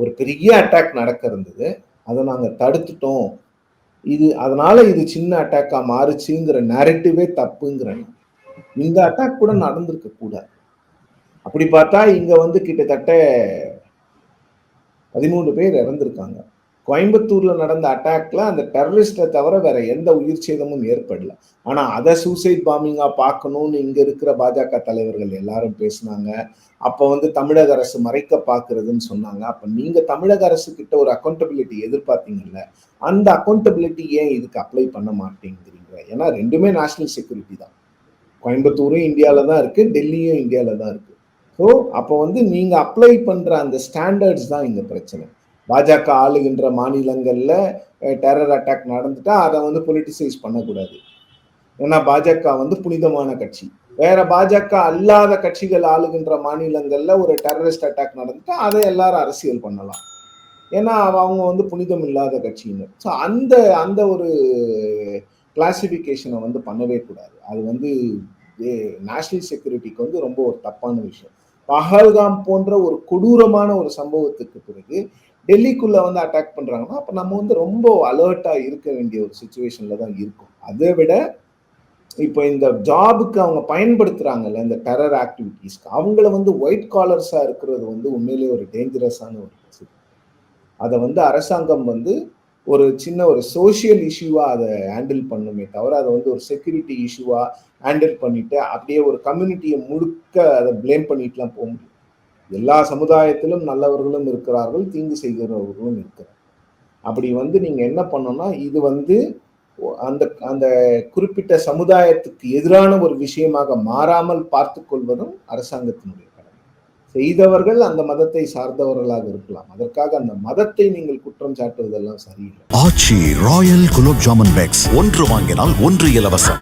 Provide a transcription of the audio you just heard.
ஒரு பெரிய அட்டாக் நடக்க இருந்தது அதை நாங்கள் தடுத்துட்டோம். இது அதனால இது சின்ன அட்டாக்காக மாறுச்சுங்கிற நேரட்டிவே தப்புங்கிறேன் இந்த அட்டாக் கூட நடந்திருக்க கூடாது. அப்படி பார்த்தா இங்க வந்து கிட்டத்தட்ட பதிமூணு பேர் இறந்திருக்காங்க. கோயம்புத்தூர்ல நடந்த அட்டாக்ல அந்த டெரரிஸ்டை தவிர வேற எந்த உயிர் சேதமும் ஏற்படல. ஆனா அதை சூசைட் பாம்பிங்கா பார்க்கணும்னு இங்க இருக்கிற பாஜக தலைவர்கள் எல்லாரும் பேசினாங்க. அப்ப வந்து தமிழக அரசு மறைக்க பாக்குறதுன்னு சொன்னாங்க. அப்ப நீங்க தமிழக அரசு கிட்ட ஒரு அக்கௌண்டபிலிட்டி எதிர்பார்த்தீங்கல்ல அந்த அக்கௌண்டபிலிட்டி ஏன் இதுக்கு அப்ளை பண்ண மாட்டேங்கிறீங்க? ஏன்னா ரெண்டுமே நேஷனல் செக்யூரிட்டி தான். கோயம்புத்தூரும் இந்தியாவில தான் இருக்கு டெல்லியும் இந்தியாவில தான் இருக்கு. ஸோ அப்போ வந்து நீங்க அப்ளை பண்ற அந்த ஸ்டாண்டர்ட்ஸ் தான் இங்க பிரச்சனை. பாஜக ஆளுகின்ற மாநிலங்களில் டெரர் அட்டாக் நடந்துட்டா அதை வந்து பொலிட்டிசைஸ் பண்ணக்கூடாது. ஏன்னா பாஜக வந்து புனிதமான கட்சி. வேற பாஜக அல்லாத கட்சிகள் ஆளுகின்ற மாநிலங்கள்ல ஒரு டெரரிஸ்ட் அட்டாக் நடந்துட்டா அதை எல்லாரும் அரசியல் பண்ணலாம். ஏன்னா அவங்க வந்து புனிதம் இல்லாத கட்சியினர். ஸோ அந்த அந்த ஒரு கிளாசிபிகேஷனை வந்து பண்ணவே கூடாது. அது வந்து நேஷனல் செக்யூரிட்டிக்கு வந்து ரொம்ப ஒரு தப்பான விஷயம். பஹல்காம் போன்ற ஒரு கொடூரமான ஒரு சம்பவத்துக்கு பிறகு டெல்லிக்குள்ள வந்து அட்டாக் பண்றாங்கன்னா அப்ப நம்ம வந்து ரொம்ப அலர்ட்டா இருக்க வேண்டிய ஒரு சுச்சுவேஷன்ல தான் இருக்கும். அதை விட இப்போ இந்த ஜாபுக்கு அவங்க பயன்படுத்துறாங்கல்ல இந்த டெரர் ஆக்டிவிட்டீஸ்க்கு அவங்கள வந்து ஒயிட் காலர்ஸா இருக்கிறது வந்து உண்மையிலேயே ஒரு டேஞ்சரஸான ஒரு அதை வந்து அரசாங்கம் வந்து ஒரு சின்ன ஒரு சோசியல் இஷ்யூவா அதை ஹேண்டில் பண்ணுமே தவிர அதை வந்து ஒரு செக்யூரிட்டி இஷ்யூவா ஹேண்டில் பண்ணிட்டு அப்படியே ஒரு கம்யூனிட்டியை முழுக்க அதை பிளேம் பண்ணிட்டுலாம் போக முடியும் எல்லா சமுதாயத்திலும் நல்லவர்களும் இருக்கிறார்கள் தீங்கு செய்கிறவர்களும் இருக்கிறார்கள். அப்படி வந்து நீங்க என்ன பண்ணணும்னா இது வந்து அந்த அந்த குறிப்பிட்ட சமுதாயத்துக்கு எதிரான ஒரு விஷயமாக மாறாமல் பார்த்து கொள்வதும் அரசாங்கத்தினுடைய கடமை. செய்தவர்கள் அந்த மதத்தை சார்ந்தவர்களாக இருக்கலாம். அதற்காக அந்த மதத்தை நீங்கள் குற்றம் சாட்டுவதெல்லாம் சரியில்லை. Aachi royal gulab jamun packs. ஒன்று வாங்கினால் ஒன்று இலவசம்.